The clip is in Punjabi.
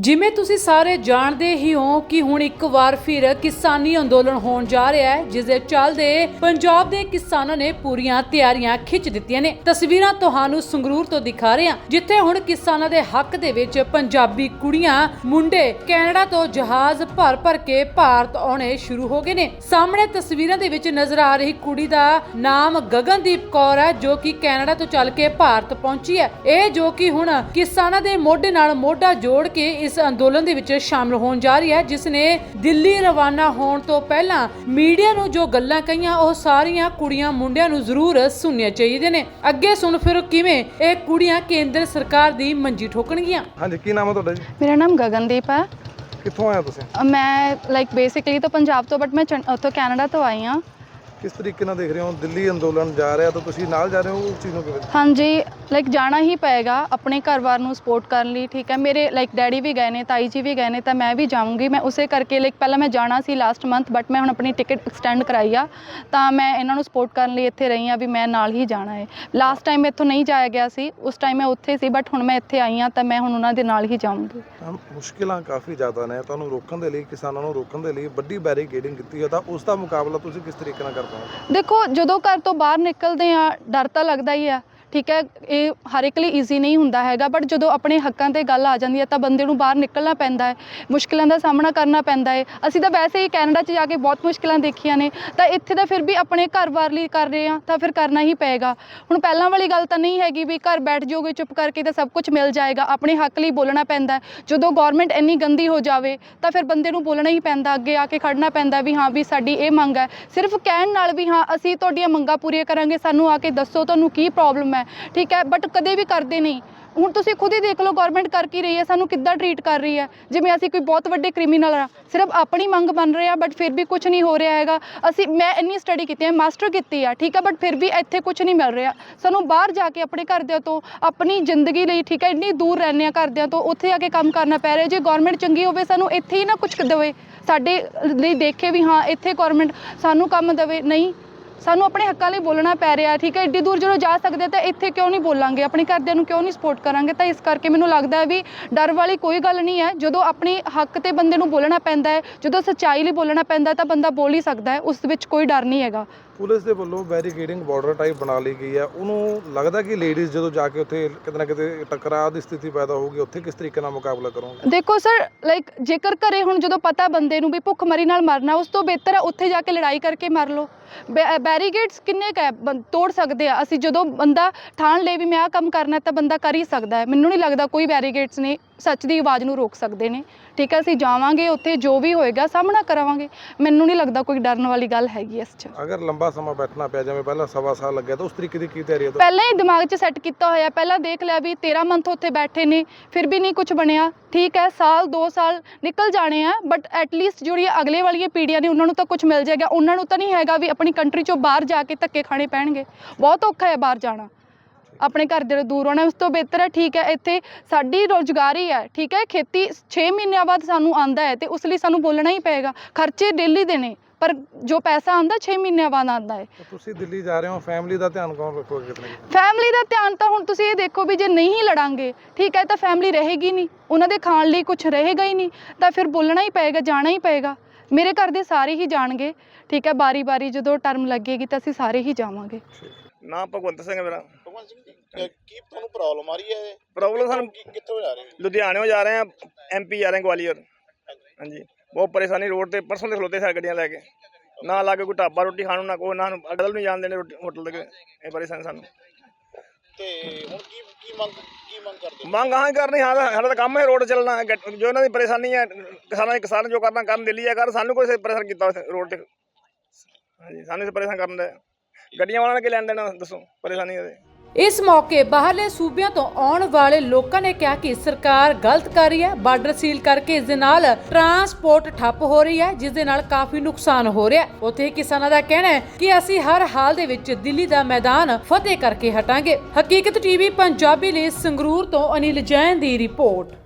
ਜਿਵੇਂ ਤੁਸੀਂ ਸਾਰੇ ਜਾਣਦੇ ਹੀ ਹੋ ਕਿ ਹੁਣ ਇੱਕ ਵਾਰ ਫਿਰ ਕਿਸਾਨੀ ਅੰਦੋਲਨ ਹੋਣ ਜਾ ਰਿਹਾ ਹੈ, ਜਿਸ ਦੇ ਚੱਲਦੇ ਪੰਜਾਬ ਦੇ ਕਿਸਾਨਾਂ ਨੇ ਪੂਰੀਆਂ ਤਿਆਰੀਆਂ ਖਿੱਚ ਦਿੱਤੀਆਂ ਨੇ। ਤਸਵੀਰਾਂ ਤੁਹਾਨੂੰ ਸੰਗਰੂਰ ਤੋਂ ਦਿਖਾ ਰਹੇ ਹਾਂ, ਜਿੱਥੇ ਹੁਣ ਕਿਸਾਨਾਂ ਦੇ ਹੱਕ ਦੇ ਵਿੱਚ ਪੰਜਾਬੀ ਕੁੜੀਆਂ, ਮੁੰਡੇ ਕੈਨੇਡਾ ਤੋਂ ਜਹਾਜ਼ ਭਰ ਭਰ ਕੇ ਭਾਰਤ ਆਉਣੇ ਸ਼ੁਰੂ ਹੋ ਗਏ ਨੇ। ਸਾਹਮਣੇ ਤਸਵੀਰਾਂ ਦੇ ਵਿੱਚ ਨਜ਼ਰ ਆ ਰਹੀ ਕੁੜੀ ਦਾ ਨਾਮ ਗਗਨਦੀਪ ਕੌਰ ਹੈ, ਜੋ ਕਿ ਕੈਨੇਡਾ ਤੋਂ ਚੱਲ ਕੇ ਭਾਰਤ ਪਹੁੰਚੀ ਹੈ। ਇਹ ਜੋ ਕਿ ਹੁਣ ਕਿਸਾਨਾਂ ਦੇ ਮੋਢੇ ਨਾਲ ਮੋਢਾ ਜੋੜ ਕੇ ਇਸ ਅੰਦੋਲਨ ਦੇ ਵਿੱਚ ਸ਼ਾਮਲ ਹੋਣ ਜਾ ਰਹੀ ਹੈ ਜਿਸ ਨੇ ਦਿੱਲੀ ਰਵਾਨਾ ਹੋਣ ਤੋਂ ਪਹਿਲਾਂ ਮੀਡੀਆ ਨੂੰ ਜੋ ਗੱਲਾਂ ਕਹੀਆਂ ਉਹ ਸਾਰੀਆਂ ਕੁੜੀਆਂ ਮੁੰਡਿਆਂ ਨੂੰ ਜ਼ਰੂਰ ਸੁਣਨੀਆਂ ਚਾਹੀਦੀਆਂ ਨੇ। ਅੱਗੇ ਸੁਣ ਫਿਰ ਕਿਵੇਂ ਇਹ ਕੁੜੀਆਂ ਕੇਂਦਰ ਸਰਕਾਰ ਦੀ ਮੰਜੀ ਠੋਕਣਗੀਆਂ? ਹਾਂਜੀ ਕੀ ਨਾਮ ਹੈ ਤੁਹਾਡਾ ਜੀ? ਮੇਰਾ ਨਾਮ ਗਗਨਦੀਪ ਹੈ ਕਿੱਥੋਂ ਆਏ ਹੋ ਤੁਸੀਂ? ਮੈਂ ਲਾਈਕ ਬੇਸਿਕਲੀ ਤਾਂ ਪੰਜਾਬ ਤੋਂ ਬਟ ਮੈਂ ਉੱਥੋਂ ਕੈਨੇਡਾ ਤੋਂ ਆਈ ਹਾਂ। ਕਿਸ ਤਰੀਕੇ ਨਾਲ ਦੇਖ ਰਹੇ ਹੋ? ਦਿੱਲੀ ਅੰਦੋਲਨ ਜਾ ਰਿਹਾ ਤਾਂ ਤੁਸੀਂ ਨਾਲ ਜਾ ਰਹੇ ਹੋ ਉਸ ਚੀਜ਼ ਨੂੰ ਕਿਵੇਂ? ਹਾਂਜੀ ਲਾਈਕ ਜਾਣਾ ਹੀ ਪਏਗਾ ਆਪਣੇ ਘਰ-ਬਾਰ ਨੂੰ ਸਪੋਰਟ ਕਰਨ ਲਈ ਠੀਕ ਹੈ? ਮੇਰੇ ਲਾਈਕ ਡੈਡੀ ਵੀ ਗਏ ਨੇ ਤਾਈ ਜੀ ਵੀ ਗਏ ਨੇ ਤਾਂ ਮੈਂ ਵੀ ਜਾਊਂਗੀ। ਮੈਂ ਉਸੇ ਕਰਕੇ ਲਾਈਕ ਪਹਿਲਾਂ ਮੈਂ ਜਾਣਾ ਸੀ ਲਾਸਟ ਮੰਥ ਬਟ ਮੈਂ ਹੁਣ ਆਪਣੀ ਟਿਕਟ ਐਕਸਟੈਂਡ ਕਰਾਈ ਆ। ਤਾਂ ਮੈਂ ਇਹਨਾਂ ਨੂੰ ਸਪੋਰਟ ਕਰਨ ਲਈ ਇੱਥੇ ਰਹੀ ਆ ਵੀ ਮੈਂ ਨਾਲ ਹੀ ਜਾਣਾ ਹੈ ਲਾਸਟ ਟਾਈਮ ਇੱਥੋਂ ਨਹੀਂ ਜਾਇਆ ਗਿਆ ਸੀ ਉਸ ਟਾਈਮ ਮੈਂ ਉੱਥੇ ਸੀ ਬਟ ਹੁਣ ਮੈਂ ਇੱਥੇ ਆਈ ਆ ਤਾਂ ਮੈਂ ਹੁਣ ਉਹਨਾਂ ਦੇ ਨਾਲ ਹੀ ਜਾਊਂਗੀ। ਤਾਂ ਮੁਸ਼ਕਿਲਾਂ ਕਾਫੀ ਜ਼ਿਆਦਾ ਨੇ ਤੁਹਾਨੂੰ ਰੋਕਣ ਦੇ ਲਈ ਕਿਸਾਨਾਂ ਨੂੰ ਰੋਕਣ ਦੇ ਲਈ ਵੱਡੀ ਬੈਰੀਕੇਡਿੰਗ ਕੀਤੀ ਹੈ ਤਾਂ ਉਸ ਦਾ ਮੁਕਾਬਲਾ ਤੁਸੀਂ ਕਿਸ ਤਰੀਕੇ ਨਾਲ ਕਰ ਪਾਓਗੇ? ਦੇਖੋ ਜਦੋਂ ਘਰ ਤੋਂ ਬਾਹਰ ਨਿਕਲਦੇ ਆ ਡਰ ਤਾਂ ਲੱਗਦਾ ਹੀ ਆ। ਠੀਕ ਹੈ, ਇਹ ਹਰ ਇੱਕ ਲਈ ਈਜ਼ੀ ਨਹੀਂ ਹੁੰਦਾ ਹੈਗਾ ਬਟ ਜਦੋਂ ਆਪਣੇ ਹੱਕਾਂ ਤੇ ਗੱਲ ਆ ਜਾਂਦੀ ਹੈ ਤਾਂ ਬੰਦੇ ਨੂੰ ਬਾਹਰ ਨਿਕਲਣਾ ਪੈਂਦਾ ਹੈ, ਮੁਸ਼ਕਿਲਾਂ ਦਾ ਸਾਹਮਣਾ ਕਰਨਾ ਪੈਂਦਾ ਹੈ। ਅਸੀਂ ਤਾਂ ਵੈਸੇ ਹੀ ਕੈਨੇਡਾ 'ਚ ਜਾ ਕੇ ਬਹੁਤ ਮੁਸ਼ਕਿਲਾਂ ਦੇਖੀਆਂ ਨੇ, ਤਾਂ ਇੱਥੇ ਤਾਂ ਫਿਰ ਵੀ ਆਪਣੇ ਘਰ-ਬਾਰ ਲਈ ਕਰ ਰਹੇ ਆ ਤਾਂ ਫਿਰ ਕਰਨਾ ਹੀ ਪਏਗਾ। ਹੁਣ ਪਹਿਲਾਂ ਵਾਲੀ ਗੱਲ ਤਾਂ ਨਹੀਂ ਹੈਗੀ ਵੀ ਘਰ ਬੈਠ ਜਾਓਗੇ, ਚੁੱਪ ਕਰਕੇ ਤਾਂ ਸਭ ਕੁਝ ਮਿਲ ਜਾਏਗਾ, ਆਪਣੇ ਹੱਕ ਲਈ ਬੋਲਣਾ ਪੈਂਦਾ ਜਦੋਂ ਗਵਰਨਮੈਂਟ ਇੰਨੀ ਗੰਦੀ ਹੋ ਜਾਵੇ, ਤਾਂ ਫਿਰ ਬੰਦੇ ਨੂੰ ਬੋਲਣਾ ਹੀ ਪੈਂਦਾ, ਅੱਗੇ ਆ ਕੇ ਖੜਨਾ ਪੈਂਦਾ ਵੀ ਹਾਂ ਵੀ ਸਾਡੀ ਇਹ ਮੰਗ ਹੈ। ਸਿਰਫ ਕਹਿਣ ਨਾਲ ਵੀ ਹਾਂ, ਅਸੀਂ ਤੁਹਾਡੀਆਂ ਮੰਗਾਂ ਪੂਰੀਆਂ ਕਰਾਂਗੇ, ਸਾਨੂੰ ਆ ਕੇ ਦੱਸੋ ਤੁਹਾਨੂੰ ਕੀ ਪ੍ਰੋਬਲਮ ਹੈ। ਠੀਕ ਹੈ ਬਟ ਕਦੇ ਵੀ ਕਰਦੇ ਨਹੀਂ। ਹੁਣ ਤੁਸੀਂ ਖੁਦ ਹੀ ਦੇਖ ਲਓ ਗਵਰਨਮੈਂਟ ਕਰ ਕੀ ਰਹੀ ਹੈ, ਸਾਨੂੰ ਕਿੱਦਾਂ ਟਰੀਟ ਕਰ ਰਹੀ ਹੈ। ਜਿਵੇਂ ਅਸੀਂ ਕੋਈ ਬਹੁਤ ਵੱਡੇ ਕ੍ਰਿਮੀਨਲ ਆ ਸਿਰਫ ਆਪਣੀ ਮੰਗ ਬਣ ਰਹੇ ਆ ਬਟ ਫਿਰ ਵੀ ਕੁਝ ਨਹੀਂ ਹੋ ਰਿਹਾ ਹੈਗਾ। ਅਸੀਂ, ਮੈਂ ਇੰਨੀ ਸਟੱਡੀ ਕੀਤੀ ਹੈ ਮਾਸਟਰ ਕੀਤੀ ਆ ਠੀਕ ਆ ਬਟ ਫਿਰ ਵੀ ਇੱਥੇ ਕੁਝ ਨਹੀਂ ਮਿਲ ਰਿਹਾ। ਸਾਨੂੰ ਬਾਹਰ ਜਾ ਕੇ ਆਪਣੇ ਘਰਦਿਆਂ ਤੋਂ, ਆਪਣੀ ਜ਼ਿੰਦਗੀ ਲਈ, ਠੀਕ ਹੈ, ਇੰਨੀ ਦੂਰ ਰਹਿੰਦੇ ਆ ਘਰਦਿਆਂ ਤੋਂ, ਉੱਥੇ ਆ ਕੇ ਕੰਮ ਕਰਨਾ ਪੈ ਰਿਹਾ। ਜੇ ਗਵਰਨਮੈਂਟ ਚੰਗੀ ਹੋਵੇ, ਸਾਨੂੰ ਇੱਥੇ ਹੀ ਨਾ ਕੁਝ ਦੇਵੇ। ਸਾਡੇ ਲਈ ਦੇਖੇ ਵੀ ਹਾਂ, ਇੱਥੇ ਗਵਰਨਮੈਂਟ ਸਾਨੂੰ ਕੰਮ ਦੇਵੇ। ਨਹੀਂ ਸਾਨੂੰ ਆਪਣੇ ਹੱਕਾਂ ਲਈ ਬੋਲਣਾ ਪੈ ਰਿਹਾ, ਠੀਕ ਹੈ? ਏਡੀ ਦੂਰ ਜਦੋਂ ਜਾ ਸਕਦੇ ਤਾਂ ਇੱਥੇ ਕਿਉਂ ਨਹੀਂ ਬੋਲਾਂਗੇ? ਆਪਣੇ ਘਰਦਿਆਂ ਨੂੰ ਕਿਉਂ ਨਹੀਂ ਸਪੋਰਟ ਕਰਾਂਗੇ? ਤਾਂ ਇਸ ਕਰਕੇ ਮੈਨੂੰ ਲੱਗਦਾ ਹੈ ਵੀ ਡਰ ਵਾਲੀ ਕੋਈ ਗੱਲ ਨਹੀਂ ਹੈ। ਜਦੋਂ ਆਪਣੇ ਹੱਕ ਤੇ ਬੰਦੇ ਨੂੰ ਬੋਲਣਾ ਪੈਂਦਾ ਹੈ, ਜਦੋਂ ਸੱਚਾਈ ਲਈ ਬੋਲਣਾ ਪੈਂਦਾ ਤਾਂ ਬੰਦਾ ਬੋਲ ਹੀ ਸਕਦਾ ਹੈ। ਉਸ ਵਿੱਚ ਕੋਈ ਡਰ ਨਹੀਂ ਹੈਗਾ। ਪੁਲਿਸ ਦੇ ਵੱਲੋਂ ਬੈਰੀਕੇਡਿੰਗ ਬਾਰਡਰ ਟਾਈਪ ਬਣਾ ਲਈ ਗਈ ਹੈ। ਉਹਨੂੰ ਲੱਗਦਾ ਕਿ ਲੇਡੀਜ਼ ਜਦੋਂ ਜਾ ਕੇ ਉੱਥੇ ਕਿਤੇ ਨਾ ਕਿਤੇ ਟਕਰਾਅ ਦੀ ਸਥਿਤੀ ਪੈਦਾ ਹੋਊਗੀ ਉੱਥੇ ਕਿਸ ਤਰੀਕੇ ਨਾਲ ਮੁਕਾਬਲਾ ਕਰੋਗੇ? ਦੇਖੋ ਸਰ ਲਾਈਕ ਜੇਕਰ ਘਰੇ ਹੁਣ ਜਦੋਂ ਪਤਾ ਬੰਦੇ ਨੂੰ ਵੀ ਭੁੱਖ ਮਰੀ ਨਾਲ ਮਰਨਾ ਉਸ ਤੋਂ ਬਿਹਤਰ ਹੈ ਉੱਥੇ ਜਾ ਕੇ ਲੜਾਈ ਕਰਕੇ ਮਰ ਲਓ। ਬੈਰੀਗੇਡਸ ਕਿੰਨੇ ਕੁ ਤੋੜ ਸਕਦੇ ਆ। ਅਸੀਂ ਜਦੋਂ ਬੰਦਾ ਠਾਣ ਲੇ ਵੀ ਮੈਂ ਆਹ ਕੰਮ ਕਰਨਾ ਤਾਂ ਬੰਦਾ ਕਰ ਹੀ ਸਕਦਾ ਹੈ। ਮੈਨੂੰ ਨਹੀਂ ਲੱਗਦਾ ਕੋਈ ਬੈਰੀਗੇਡਸ ਨੇ ਸੱਚ ਦੀ ਆਵਾਜ਼ ਨੂੰ ਰੋਕ ਸਕਦੇ ਨੇ। ਠੀਕ ਹੈ ਅਸੀਂ ਜਾਵਾਂਗੇ ਉੱਥੇ ਜੋ ਵੀ ਹੋਏਗਾ ਸਾਹਮਣਾ ਕਰਾਵਾਂਗੇ। ਮੈਨੂੰ ਨਹੀਂ ਲੱਗਦਾ ਕੋਈ ਡਰਨ ਵਾਲੀ ਗੱਲ ਹੈਗੀ ਇਸ 'ਚ। ਅਗਰ ਲੰਬਾ ਸਮਾਂ ਬੈਠਣਾ ਪਿਆ, ਜਿਵੇਂ ਪਹਿਲਾਂ ਸਵਾ ਸਾਲ ਲੱਗਿਆ ਤਾਂ ਉਸ ਤਰੀਕੇ ਦੀ ਕੀ ਤਿਆਰੀ ਹੈ? ਪਹਿਲਾਂ ਹੀ ਦਿਮਾਗ 'ਚ ਸੈੱਟ ਕੀਤਾ ਹੋਇਆ, ਪਹਿਲਾਂ ਦੇਖ ਲਿਆ ਵੀ 13 ਮੰਥ ਉੱਥੇ ਬੈਠੇ ਨੇ, ਫਿਰ ਵੀ ਨਹੀਂ ਕੁਝ ਬਣਿਆ। ਠੀਕ ਹੈ, ਸਾਲ 2 ਸਾਲ ਨਿਕਲ ਜਾਣੇ ਆ ਬਟ ਐਟਲੀਸਟ ਜਿਹੜੀ ਅਗਲੇ ਵਾਲੀਆਂ ਪੀੜ੍ਹੀਆਂ ਨੇ, ਉਹਨਾਂ ਨੂੰ ਤਾਂ ਕੁਝ ਮਿਲ ਜਾਏਗਾ। ਉਹਨਾਂ ਨੂੰ ਤਾਂ ਨਹੀਂ ਹੈਗਾ ਵੀ ਆਪਣੀ ਕੰਟਰੀ 'ਚੋਂ ਬਾਹਰ ਜਾ ਕੇ ਧੱਕੇ ਖਾਣੇ ਪੈਣਗੇ। ਬਹੁਤ ਔਖਾ ਹੈ ਬਾਹਰ ਜਾਣਾ। ਆਪਣੇ ਘਰ ਦੇ ਦੂਰ ਹੋਣਾ ਉਸ ਤੋਂ ਬਿਹਤਰ ਹੈ, ਠੀਕ ਹੈ, ਇੱਥੇ ਸਾਡੀ ਰੋਜ਼ਗਾਰੀ ਹੈ ਠੀਕ ਹੈ, ਖੇਤੀ 6 ਮਹੀਨਿਆਂ ਬਾਅਦ ਸਾਨੂੰ ਆਂਦਾ ਹੈ ਤੇ ਉਸ ਲਈ ਸਾਨੂੰ ਬੋਲਣਾ ਹੀ ਪਏਗਾ। ਖਰਚੇ ਡੇਲੀ ਦੇ ਨੇ ਪਰ ਜੋ ਪੈਸਾ ਆਂਦਾ 6 ਮਹੀਨਿਆਂ ਬਾਅਦ ਆਂਦਾ ਹੈ। ਤੁਸੀਂ ਦਿੱਲੀ ਜਾ ਰਹੇ ਹੋ ਫੈਮਿਲੀ ਦਾ ਧਿਆਨ ਕੌਣ ਰੱਖੋਗੇ ਕਿਤੇ ਨਾ ਕਿਤੇ? ਫੈਮਿਲੀ ਦਾ ਧਿਆਨ ਤਾਂ ਹੁਣ ਤੁਸੀਂ ਇਹ ਦੇਖੋ ਵੀ ਜੇ ਨਹੀਂ ਲੜਾਂਗੇ ਠੀਕ ਹੈ ਤਾਂ ਫੈਮਿਲੀ ਰਹੇਗੀ ਨਹੀਂ। ਉਹਨਾਂ ਦੇ ਖਾਣ ਲਈ ਕੁਝ ਰਹੇਗਾ ਹੀ ਨਹੀਂ ਤਾਂ ਫਿਰ ਬੋਲਣਾ ਹੀ ਪਏਗਾ ਜਾਣਾ ਹੀ ਪਏਗਾ। ਮੇਰੇ ਘਰ ਦੇ ਸਾਰੇ ਹੀ ਜਾਣਗੇ ਠੀਕ ਹੈ ਬਾਰੀ-ਬਾਰੀ ਜਦੋਂ ਟਰਮ ਲੱਗੇਗੀ ਤਾਂ ਅਸੀਂ ਸਾਰੇ ਹੀ ਜਾਵਾਂਗੇ। ਨਾਮ ਭਗਵੰਤ ਸਿੰਘ ਹੈ ਮੇਰਾ। ਸਿੰਘ ਕੀ ਤੁਹਾਨੂੰ ਪ੍ਰੋਬਲਮ ਆ ਰਹੀ ਹੈ ਪ੍ਰੋਬਲਮ ਸਾਨੂੰ ਕਿੱਥੋਂ ਜਾ ਰਹੇ ਹੋ? ਲੁਧਿਆਣੇੋਂ ਜਾ ਰਹੇ ਆ ਐਮਪੀ ਜਾ ਰਹੇ ਹਾਂ ਗਵਾਲੀਅਰ। ਹਾਂਜੀ। ਬਹੁਤ ਪਰੇਸ਼ਾਨੀ ਰੋਡ ਤੇ ਪਰਸੋਂ ਦੇ ਖਲੋਤੇ ਸਾਰੇ ਗੱਡੀਆਂ ਲੈ ਕੇ। ਨਾ ਲਾਗੇ ਕੋਈ ਢਾਬਾ ਰੋਟੀ ਖਾਣ ਨੂੰ ਨਾ ਕੋਈ ਨਾ ਨੂੰ ਅਗਲ ਨਹੀਂ ਜਾਣ ਦੇਣੇ ਰੋਟੀ ਹੋਟਲ ਤੱਕ। ਇਹ ਪਰੇਸ਼ਾਨੀ ਸਾਨੂੰ। ਤੇ ਹੁਣ ਕੀ ਕੀ ਮੰਗ ਕੀ ਮੰਗ ਕਰਦੇ ਹੋ? ਮੰਗ ਹਾਂ ਕਰਨੀ ਹਾਂ ਸਾਡਾ ਤਾਂ ਕੰਮ ਹੈ ਰੋਡ ਚੱਲਣਾ। ਹੈ। ਜੋ ਇਹਨਾਂ ਦੀ ਪਰੇਸ਼ਾਨੀ ਹੈ ਕਿਸਾਨਾਂ ਦੀ ਕਿਸਾਨ ਜੋ ਕਰਨਾ ਕਰਨ ਦਿੱਲੀ ਆ ਕਰ ਸਾਨੂੰ ਕੋਈ ਪਰੇਸ਼ਾਨ ਕੀਤਾ ਰੋਡ ਤੇ। ਹਾਂਜੀ ਸਾਨੂੰ ਇਸ ਪਰੇਸ਼ਾਨ ਕਰਨ ਦਾ ਗੱਡੀਆਂ ਵਾਲਿਆਂ ਨੇ ਕੀ ਲੈਣ ਦੇਣਾ ਦੱਸੋ ਪਰੇਸ਼ਾਨੀ ਇਹਦੇ ਇਸ ਮੌਕੇ ਬਾਹਰਲੇ ਸੂਬਿਆਂ ਤੋਂ ਆਉਣ ਵਾਲੇ ਲੋਕਾਂ ਨੇ ਕਿਹਾ ਕਿ ਸਰਕਾਰ ਗਲਤ ਕਰ ਰਹੀ ਹੈ, ਬਾਰਡਰ ਸੀਲ ਕਰਕੇ ਇਸ ਦੇ ਨਾਲ ਟਰਾਂਸਪੋਰਟ ਠੱਪ ਹੋ ਰਹੀ ਹੈ, ਜਿਸ ਦੇ ਨਾਲ ਕਾਫੀ ਨੁਕਸਾਨ ਹੋ ਰਿਹਾ ਹੈ। ਉੱਥੇ ਹੀ ਕਿਸਾਨਾਂ ਦਾ ਕਹਿਣਾ ਹੈ ਕਿ ਅਸੀਂ ਹਰ ਹਾਲ ਦੇ ਵਿੱਚ ਦਿੱਲੀ ਦਾ ਮੈਦਾਨ ਫਤਿਹ ਕਰਕੇ ਹਟਾਂਗੇ। ਹਕੀਕਤ ਟੀਵੀ, ਪੰਜਾਬੀ ਲਈ ਸੰਗਰੂਰ ਤੋਂ ਅਨਿਲ ਜੈਨ ਦੀ ਰਿਪੋਰਟ।